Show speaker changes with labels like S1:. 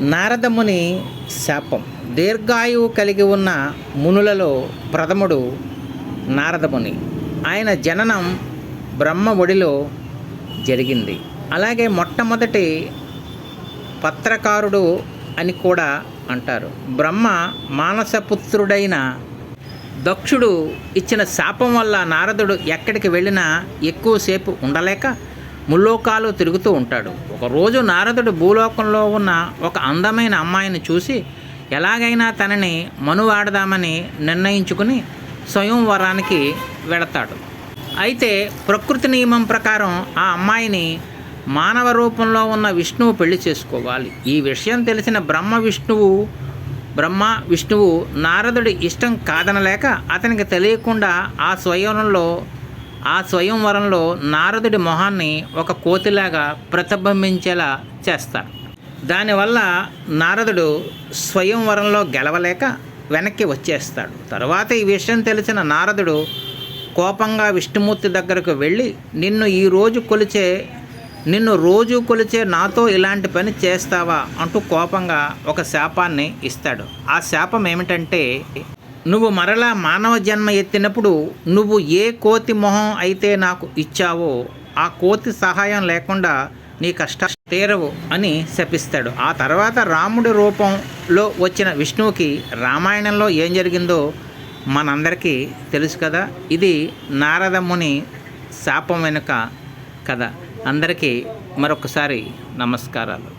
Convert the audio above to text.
S1: నారదముని శాపం. దీర్ఘాయువు కలిగి ఉన్న మునులలో ప్రథముడు నారదముని. ఆయన జననం బ్రహ్మ ఒడిలో జరిగింది. అలాగే మొట్టమొదటి పత్రకారుడు అని కూడా అంటారు. బ్రహ్మ మానసపుత్రుడైన దక్షుడు ఇచ్చిన శాపం వల్ల నారదుడు ఎక్కడికి వెళ్ళినా ఎక్కువసేపు ఉండలేక ముల్లోకాలు తిరుగుతూ ఉంటాడు. ఒకరోజు నారదుడు భూలోకంలో ఉన్న ఒక అందమైన అమ్మాయిని చూసి ఎలాగైనా తనని మనువాడదామని నిర్ణయించుకుని స్వయంవరానికి వెళతాడు అయితే ప్రకృతి నియమం ప్రకారం ఆ అమ్మాయిని మానవ రూపంలో ఉన్న విష్ణువు పెళ్ళి చేసుకోవాలి. ఈ విషయం తెలిసిన బ్రహ్మ విష్ణువు బ్రహ్మ విష్ణువు నారదుడి ఇష్టం కాదనలేక అతనికి తెలియకుండా ఆ స్వయంలో ఆ స్వయంవరంలో నారదుడి మొహాన్ని ఒక కోతిలాగా ప్రతిబింబించేలా చేస్తాడు. దానివల్ల నారదుడు స్వయంవరంలో గెలవలేక వెనక్కి వచ్చేస్తాడు. తర్వాత ఈ విషయం తెలిసిన నారదుడు కోపంగా విష్ణుమూర్తి దగ్గరకు వెళ్ళి నిన్ను ఈరోజు కొలిచే నిన్ను రోజు కొలిచే నాతో ఇలాంటి పని చేస్తావా? అంటూ కోపంగా ఒక శాపాన్ని ఇస్తాడు. ఆ శాపం ఏమిటంటే నువ్వు మరలా మానవ జన్మ ఎత్తినప్పుడు నువ్వు ఏ కోతి మొహం అయితే నాకు ఇచ్చావో ఆ కోతి సహాయం లేకుండా నీ కష్ట తీరవు అని శపిస్తాడు. ఆ తర్వాత రాముడి రూపంలో వచ్చిన విష్ణువుకి రామాయణంలో ఏం జరిగిందో మనందరికీ తెలుసు కదా. ఇది నారదముని శాపం వెనుక కథ. అందరికీ మరొకసారి నమస్కారాలు.